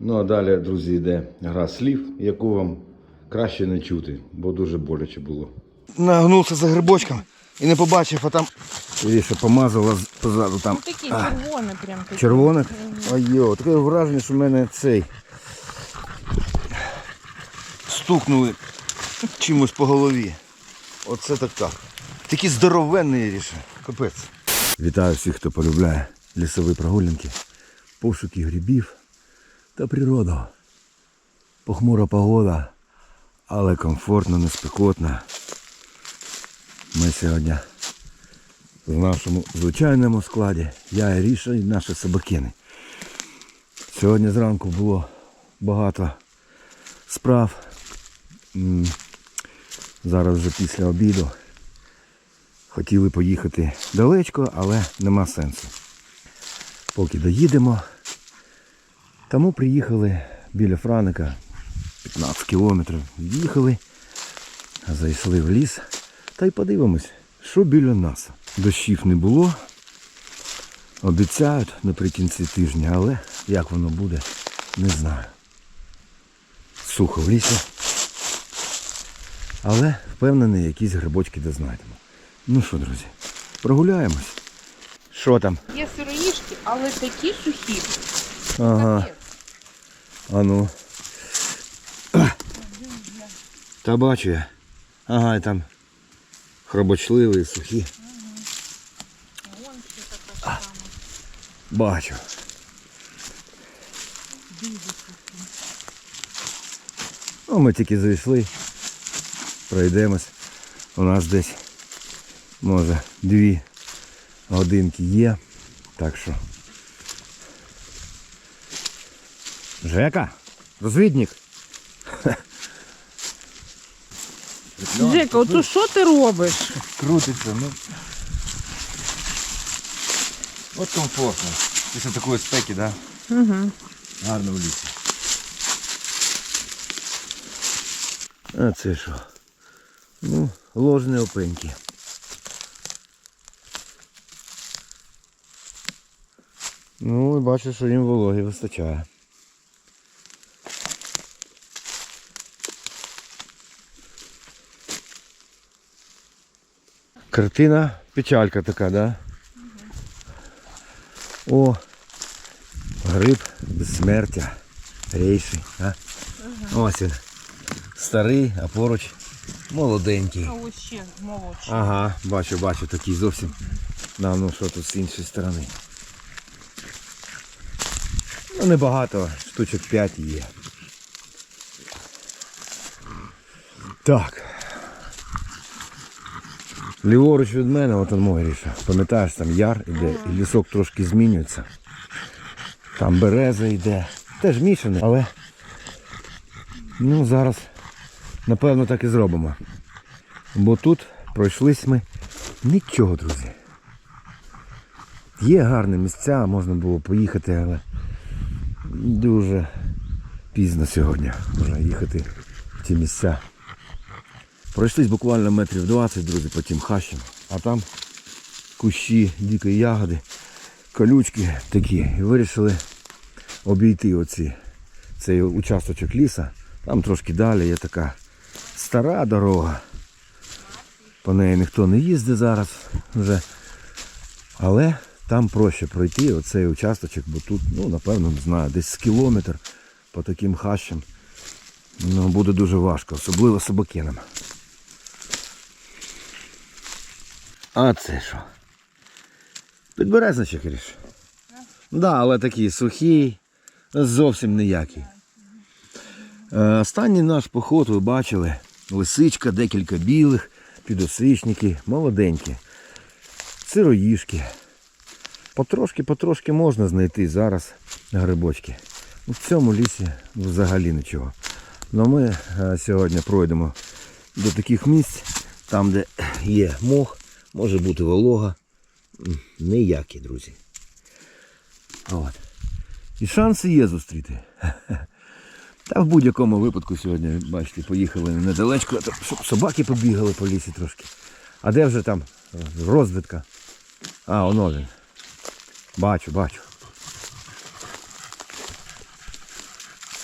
Ну а далі, друзі, йде гра слів, яку вам краще не чути, бо дуже боляче було. Нагнувся за грибочком і не побачив, а там Іріша помазала з- позаду там Такий червоний прям такий. червоних. Ой-йо, таке враження, що в мене цей стукнули чимось по голові. Оце так так. Такі здоровенні Іріша. Капець. Вітаю всіх, хто полюбляє лісові прогулянки, пошуки грибів та природу. Похмура погода, але комфортно, неспекотна. Ми сьогодні в нашому звичайному складі. Я Іріша і наші собакини. Сьогодні зранку було багато справ. Зараз вже після обіду. Хотіли поїхати далечко, але нема сенсу. Поки доїдемо. Тому приїхали біля Франика 15 кілометрів. Їхали, зайшли в ліс та й подивимось, що біля нас. Дощів не було. Обіцяють наприкінці тижня, але як воно буде, не знаю. Сухо в лісі. Але впевнений, якісь грибочки де знайдемо. Ну що, друзі, прогуляємось. Що там? Є сироїшки, але такі сухі. Ага. А ну. Та бачу я. Ага, і там хробочливі, сухі. А. Бачу. Ну, ми тільки зайшли. Пройдемось. У нас десь, може, дві годинки є. Так що. Жека, розвідник. Жека, ото що ти робиш? Крутиться, ну. От комфортно. Після такої спеки, да? Угу. Гарно в лісі. А це що? Ну, ложні опеньки. Ну, і бачу, що їм вологи вистачає. Картина печалька така, да? О, гриб безсмертя. Рейший, а? Ось він. Старий, а поруч молоденький. А ось ще молодший. Ага, бачу, бачу, такий зовсім. Да, ну що тут з іншої сторони. Ну небагато, штучок 5 є. Так. Ліворуч від мене, от он мой ріша. Пам'ятаєш, там яр іде, і лісок трошки змінюється. Там береза йде. Теж мішане, але ну зараз напевно так і зробимо. Бо тут пройшлись ми нічого, друзі. Є гарні місця, можна було поїхати, але дуже пізно сьогодні можна їхати в ті місця. Пройшлись буквально метрів 20, друзі, по тим хащам, а там кущі дикої ягоди, колючки такі. І вирішили обійти оці, цей участочок ліса. Там трошки далі є така стара дорога. По неї ніхто не їздить зараз вже. Але там проще пройти оцей участочок, бо тут, ну, напевно, не знаю, десь з кілометр по таким хащам. Ну, буде дуже важко, особливо собакинам. А це що? Підберезничок ріш. Да, але такий сухий, зовсім ніякий. Е, Останній наш поход ви бачили. Лисичка, декілька білих, підосичники, молоденькі. Сироїшки. Потрошки-потрошки можна знайти зараз грибочки. У цьому лісі взагалі нічого. Ну ми е, сьогодні пройдемо до таких місць, там де є мох, може бути волога. Ніякі, друзі. От. І шанси є зустріти. Та в будь-якому випадку сьогодні, бачите, поїхали недалечко, щоб собаки побігали по лісі трошки. А де вже там розвідка? А, воно він. Бачу, бачу.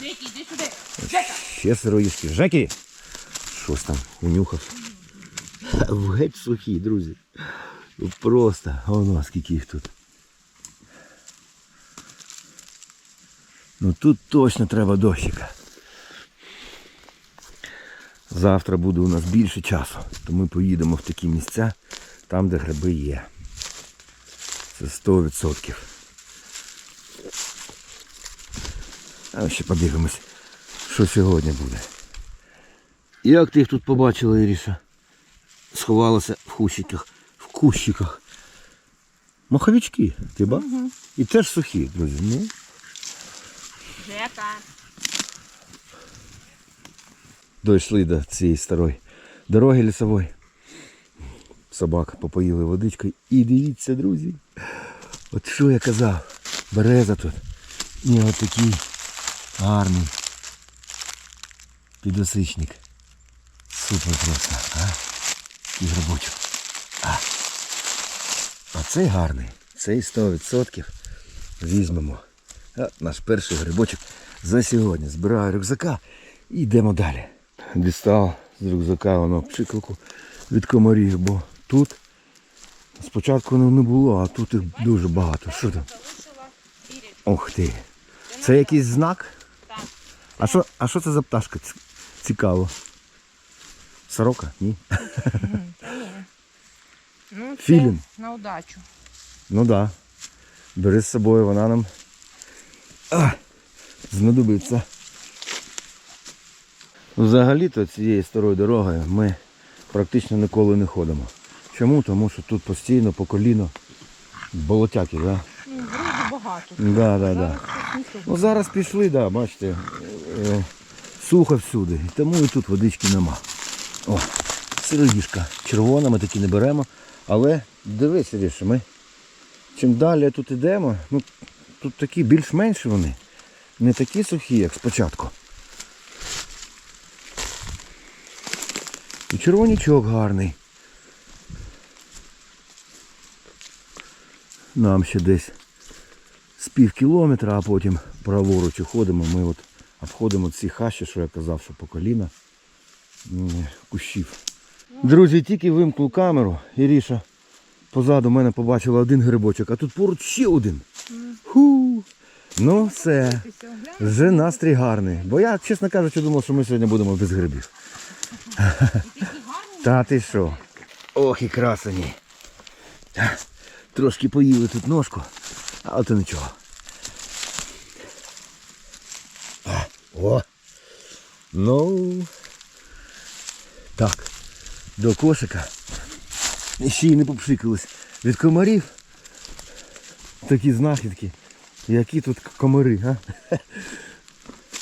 Жекі, іди сюди. Ще сироїшки. Жекі! Щось там унюхав. Геть сухі, друзі. Ну, Просто, воно скільки їх тут. Ну тут точно треба дощика. Завтра буде у нас більше часу, то ми поїдемо в такі місця, там, де гриби є. Це 100%. А ще подивимось, що сьогодні буде. Як ти їх тут побачила, Іріша? Сховалася в кущиках. В кущиках. Маховички, ти ба? І теж сухі, друзі. Ну, Жека. дійшли до цієї старої дороги лісової. Собак попоїли водичкою. І дивіться, друзі. От що я казав. Береза тут. І от такий гарний підосичник. Супер просто, а? І грибочок. А. а цей гарний. Цей 100% візьмемо. А, наш перший грибочок за сьогодні. Збираю рюкзака і йдемо далі. Дістав з рюкзака воно пшикалку від комарів, бо тут спочатку не було, а тут їх дуже багато. Що там? Ох ти. Це якийсь знак? Так. А що, а що це за пташка? Цікаво. Сорока? Ні. Ну, це Філін. на удачу. Ну да. Бери з собою, вона нам а, знадобиться. Взагалі-то цією старою дорогою ми практично ніколи не ходимо. Чому? Тому що тут постійно по коліно болотяки, да? Ну, багато. Да, да, да. Ну зараз пішли, да, бачите, е, сухо всюди. І тому і тут водички нема. О, сироїшка. Червона ми такі не беремо. Але дивись, Ріша, ми чим далі тут йдемо, ну тут такі більш-менш вони. Не такі сухі, як спочатку. І червонічок гарний. Нам ще десь з пів кілометра, а потім праворуч уходимо. Ми от обходимо ці хащі, що я казав, що по коліна кущів. Друзі, тільки вимкнув камеру, Іріша позаду мене побачила один грибочок, а тут поруч ще один. Ху. Ну все, вже настрій гарний. Бо я, чесно кажучи, думав, що ми сьогодні будемо без грибів. Та ти що? Ох і красені. Трошки поїли тут ножку, але то нічого. А, О! Ну. Так. До кошика. Ще й не попшикались. Від комарів. Такі знахідки. Які тут комари, а?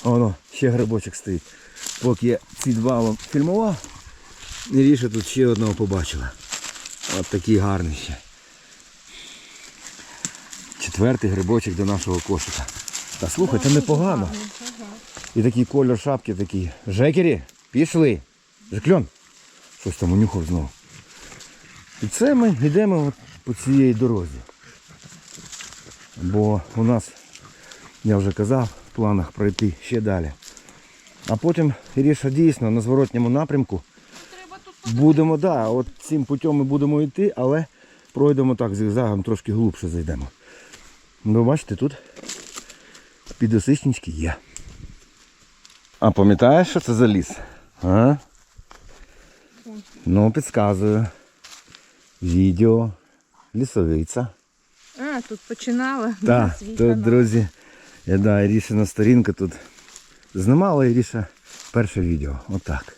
Воно, ще грибочок стоїть. Поки я ці два вам фільмував, Іріша тут ще одного побачила. От такий гарний ще. Четвертий грибочок до нашого кошика. Та слухай, це непогано. І такий кольор шапки такий. Жекері, пішли. Жекльон. Щось там унюхав знову. І це ми йдемо от по цієї дорозі. Бо у нас, я вже казав, в планах пройти ще далі. А потім Іріша дійсно на зворотньому напрямку Будемо, так, да, от цим путем ми будемо йти, але пройдемо так зигзагом, трошки глубше зайдемо. Ну, бачите, тут підосичнички є. А пам'ятаєш, що це за ліс? А? Ну, підказую. Відео. Лісовиця. А, тут починала. Так, тут, друзі, я, да, Ірішина сторінка тут знімала Іріша перше відео. Отак.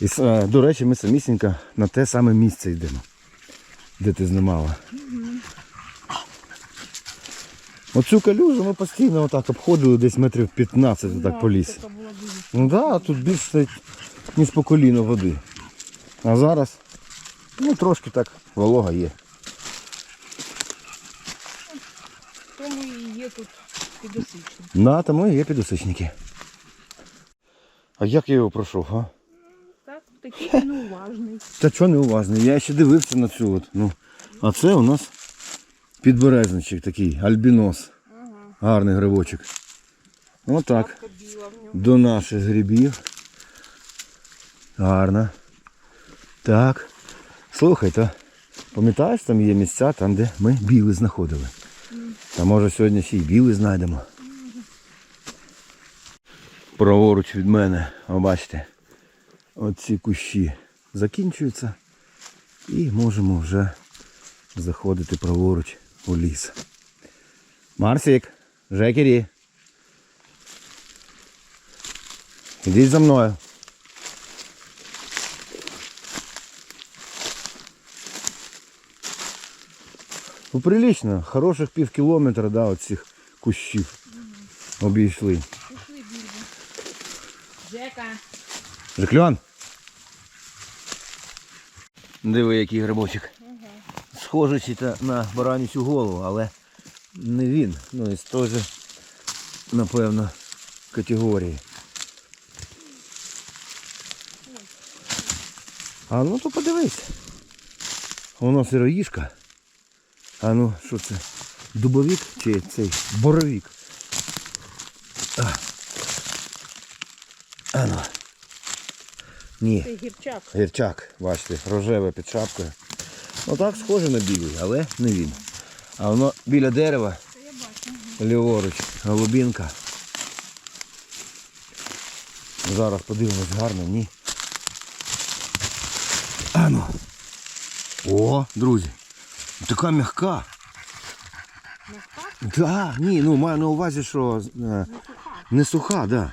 І, е, до речі, ми самісінько на те саме місце йдемо, де ти знімала. Оцю калюжу ми постійно отак обходили десь метрів 15 отак по лісі. Ну так, да, тут більше ніж по коліно води. А зараз, ну трошки так волога є. Тому і є тут підосичник. На, тому і є підосичники. А як я його пройшов, а? Так, такий він уважний. Та чого не уважний? Я ще дивився на цю от. Ну. А це у нас підберезничок такий, альбінос. Ага. Гарний грибочок. Отак. До наших грибів. Гарно. Так. Слухай, то пам'ятаєш, там є місця, там, де ми біли знаходили. Та може сьогодні ще й біли знайдемо. Праворуч від мене, о, бачите, оці кущі закінчуються і можемо вже заходити праворуч у ліс. Марсик, Жекері. Ідіть за мною. Ну, прилично, хороших пів кілометра, да, от цих кущів обійшли. Жека. Жекльон. Диви, який грибочок. Схожий на баранячу голову, але не він. Ну, із той же, напевно, категорії. А ну то подивись. Воно сироїшка. А ну, що це? Дубовік чи цей боровік? А. А ну. Ні. Це гірчак. Гірчак, бачите, рожеве під шапкою. Ну так схоже на білий, але не він. А воно біля дерева, ліворуч, голубінка. Зараз подивимось гарно, ні. Ану. О, друзі. Така м'яка. Мягка? Да, ні, ну маю на увазі, що е, Не суха. не суха, да.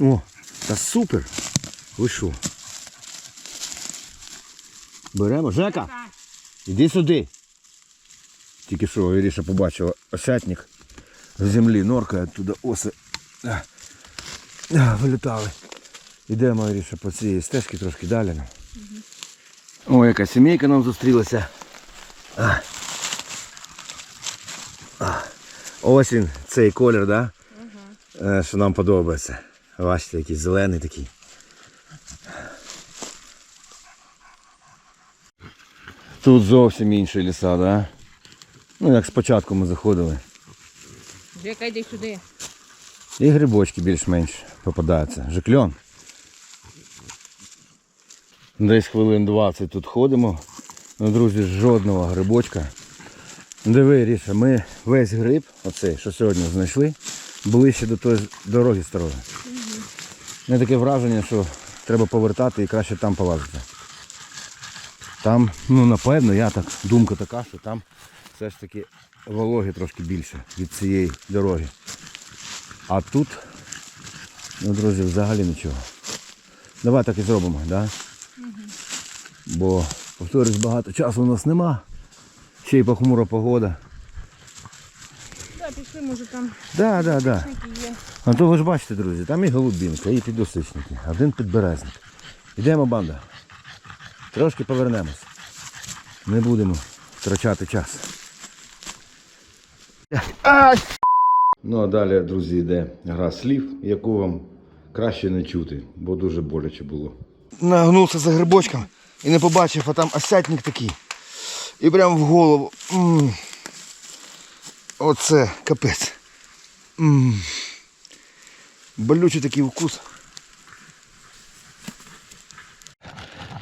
О, та супер. Ви що? Беремо. Жека, іди сюди. Тільки що Іріша побачила осятник з землі, норкає туди оси. Вилітали. Йдемо, Іріша, по цій стежці трошки далі. нам. О, яка сімейка нам зустрілася. А. А. Ось він, цей колір, да? Е, що нам подобається. Бачите, який зелений такий. Тут зовсім інші ліса, да? Ну, як спочатку ми заходили. Жека, йди сюди. І грибочки більш-менш попадаються. Жикльон. Десь хвилин 20 тут ходимо. Ну, друзі, жодного грибочка. Диви, Ріша, ми весь гриб, оцей, що сьогодні знайшли, ближче до тої дороги старої. Не таке враження, що треба повертати і краще там полазити. Там, ну напевно, я так, думка така, що там все ж таки вологи трошки більше від цієї дороги. А тут, ну, друзі, взагалі нічого. Давай так і зробимо, да? Бо, повторюсь, багато часу у нас нема. Ще й похмура погода. Да, пішли, може там Да, да, да. є. А то ви ж бачите, друзі, там і голубінка, і підосичники, один підберезник. Йдемо, банда. Трошки повернемось. Не будемо втрачати час. Ну а далі, друзі, йде гра слів, яку вам краще не чути, бо дуже боляче було. Нагнувся за грибочком і не побачив, а там осятник такий. І прямо в голову. М. Оце капець. М. Болючий такий вкус.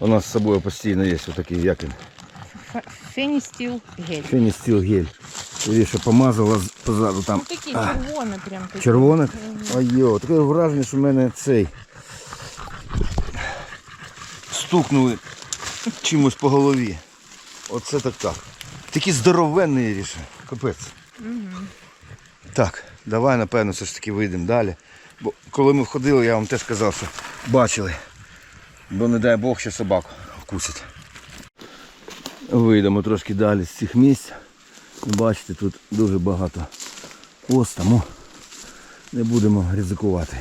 У нас з собою постійно є отакий, як він, Феністіл гель. феністіл гель. Іріша помазала позаду там Ну такі червоне прям такі. червоних. Айо, таке враження, що в мене цей Стукнули чимось по голові. Оце так так. Такий здоровенний ріше. Капець. Так, давай, напевно, все ж таки вийдемо далі. Бо коли ми входили, я вам теж казав, що бачили. Бо не дай Бог, що собаку вкусить. Вийдемо трошки далі з цих місць. Бачите, тут дуже багато ос, тому не будемо ризикувати.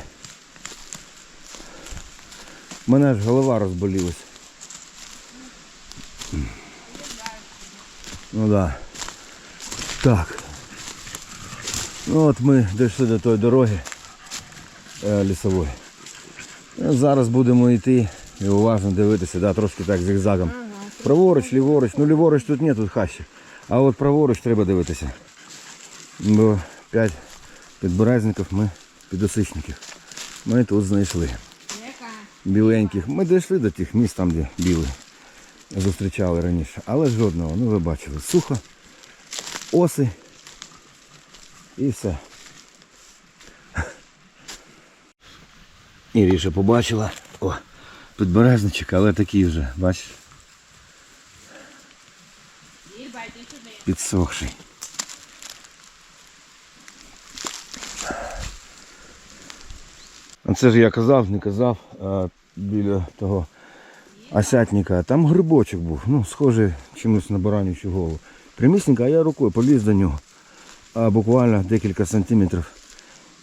У мене аж голова розболілась. Ну да. Так. Ну от ми дійшли до тої дороги е, лісової. Зараз будемо йти і уважно дивитися, да, трошки так зигзагом. Праворуч, ліворуч. Ну ліворуч тут ні, тут хащі. А от праворуч треба дивитися. Бо 5 підберезників ми підосичників. Ми тут знайшли. Біленьких. Ми дійшли до тих міст, там, де біли зустрічали раніше. Але жодного, ну ви бачили, сухо, оси і все. Іріша побачила. О, підберезничок, але такий вже, бачиш, підсохший. Це ж я казав, не казав, біля того осятника. Там грибочок був, ну, схожий чимось на баранючу голову. Примісненько, а я рукою поліз до нього. А буквально декілька сантиметрів.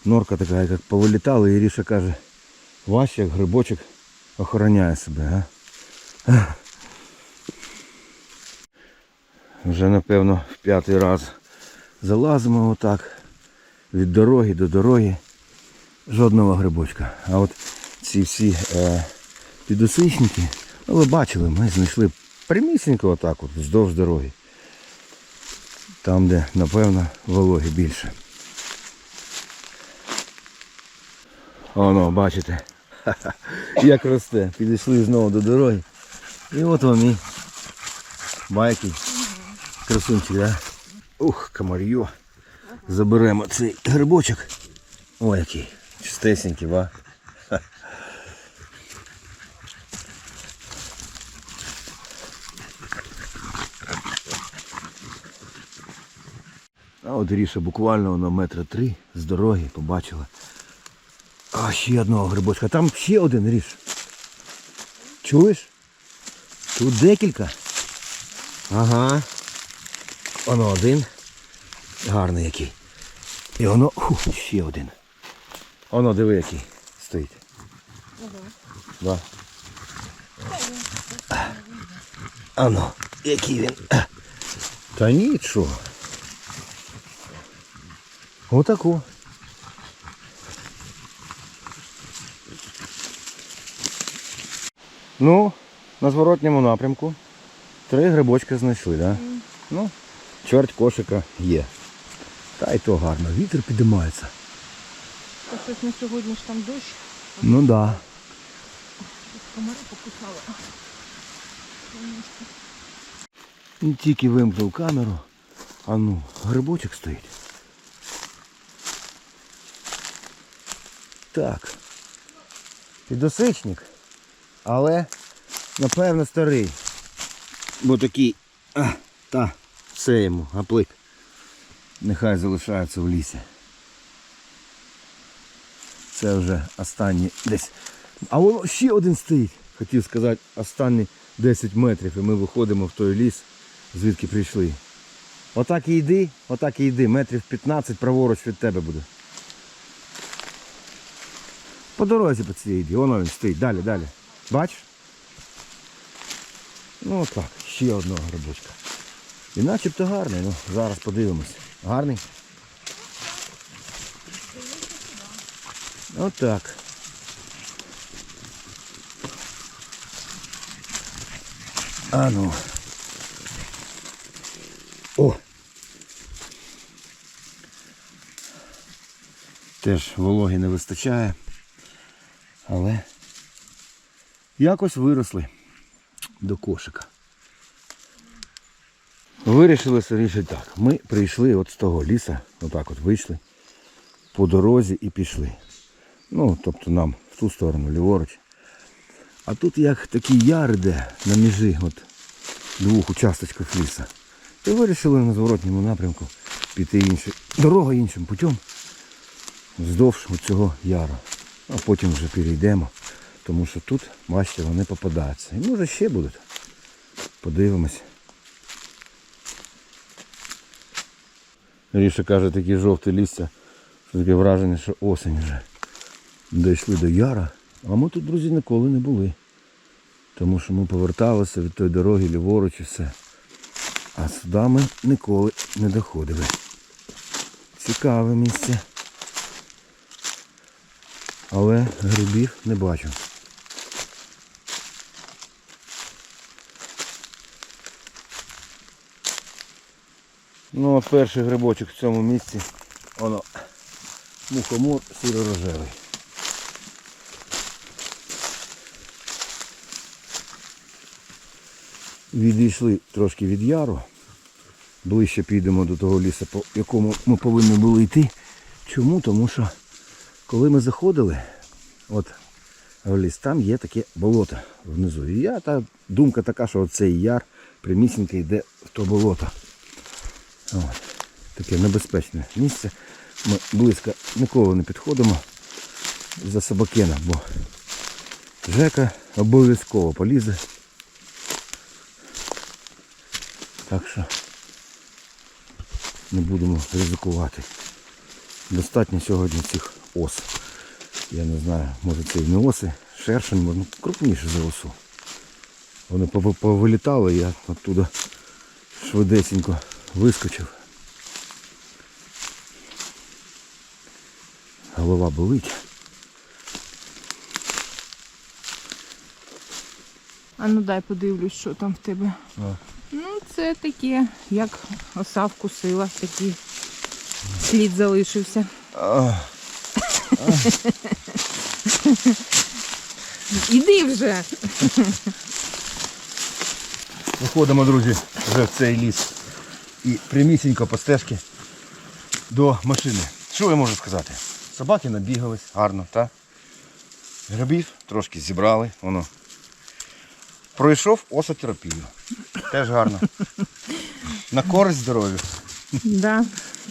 Норка така, як повилітала, і Ріша каже, Вась, як грибочок охороняє себе, а? Вже напевно в п'ятий раз залазимо отак від дороги до дороги. Жодного грибочка. А от ці всі е, підосичники, ну ви бачили, ми знайшли прямісінько отак от вздовж дороги. Там, де, напевно, вологи більше. Оно, бачите. Як росте. Підійшли знову до дороги. І от вам і байки. Красунчик, да? Ух, комар'йо. Заберемо цей грибочок. Ой, який. Чистесенький, ва. А от Ріша буквально на метра три з дороги побачила. А ще одного грибочка. Там ще один ріж. Чуєш? Тут декілька. Ага. Воно один. Гарний який. І воно ху, ще один. Воно диви який стоїть. Да. Ано, який він. Та нічого. Отако. Ну, на зворотньому напрямку три грибочки знайшли, так? Да? Ну, чверть кошика є. Та й то гарно. Вітер підіймається. Та щось на сьогодні ж там дощ. Ну так. Да. Комари покусали. Він тільки вимкнув камеру. А ну, грибочок стоїть. Так. Підосичник. Але, напевно, старий. Бо такий. А, та, все йому, аплик. Нехай залишається в лісі. Це вже останні десь. А воно ще один стоїть. Хотів сказати, останні 10 метрів і ми виходимо в той ліс, звідки прийшли. Отак і йди, отак і йди, метрів 15 праворуч від тебе буде. По дорозі по цій йди, воно він стоїть, далі, далі. Бачиш? Ну отак, ще одного грибочка. І начебто гарний, ну зараз подивимось. Гарний? Отак. А ну. О! Теж вологи не вистачає. Але якось виросли до кошика. Вирішили вирішити так. Ми прийшли от з того ліса, отак от вийшли по дорозі і пішли. Ну, тобто нам в ту сторону, ліворуч. А тут як такий яр іде на межі от двох участочків ліса. І вирішили на зворотньому напрямку піти іншим, дорогою іншим путем вздовж цього яру. А потім вже перейдемо. Тому що тут, бачите, вони попадаються. І може ще будуть. Подивимось. Ріша каже, такі жовті листя, що таке враження, що осінь вже. Дійшли до яра, а ми тут, друзі, ніколи не були. Тому що ми поверталися від тої дороги ліворуч і все. А сюди ми ніколи не доходили. Цікаве місце. Але грибів не бачу. Ну от перший грибочок в цьому місці. Воно Мухомор сіро-рожевий. Відійшли трошки від яру. Ближче підемо до того лісу, по якому ми повинні були йти. Чому? Тому що коли ми заходили, от в ліс, там є таке болото внизу. І я та думка така, що цей яр прямісінько йде в то болото. От. Таке небезпечне місце. Ми близько ніколи не підходимо за собакена, бо Жека обов'язково полізе. Так що не будемо ризикувати. Достатньо сьогодні цих ос. Я не знаю, може це і не оси, шершень, може, ну, крупніше за осу. Вони повилітали, я оттуда швидесенько вискочив. Голова болить. А ну дай подивлюсь, що там в тебе. А. Ну, це таке, як оса вкусила, такий слід залишився. Іди вже. Виходимо, друзі, вже в цей ліс. І прямісінько по стежці до машини. Що я можу сказати? Собаки набігались, гарно, так? Грибів трошки зібрали, воно. Пройшов осотерапію. Теж гарно. На користь здоров'ю. Да.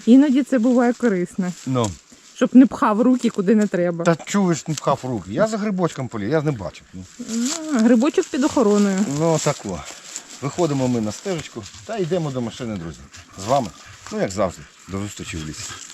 Іноді це буває корисно, Ну, щоб не пхав руки куди не треба. та чуєш, не пхав руки. Я за грибочком полів, я не бачив. Ну, грибочок під охороною. ну так о. Виходимо ми на стежечку та йдемо до машини, друзі. З вами. Ну як завжди, до зустрічі в лісі.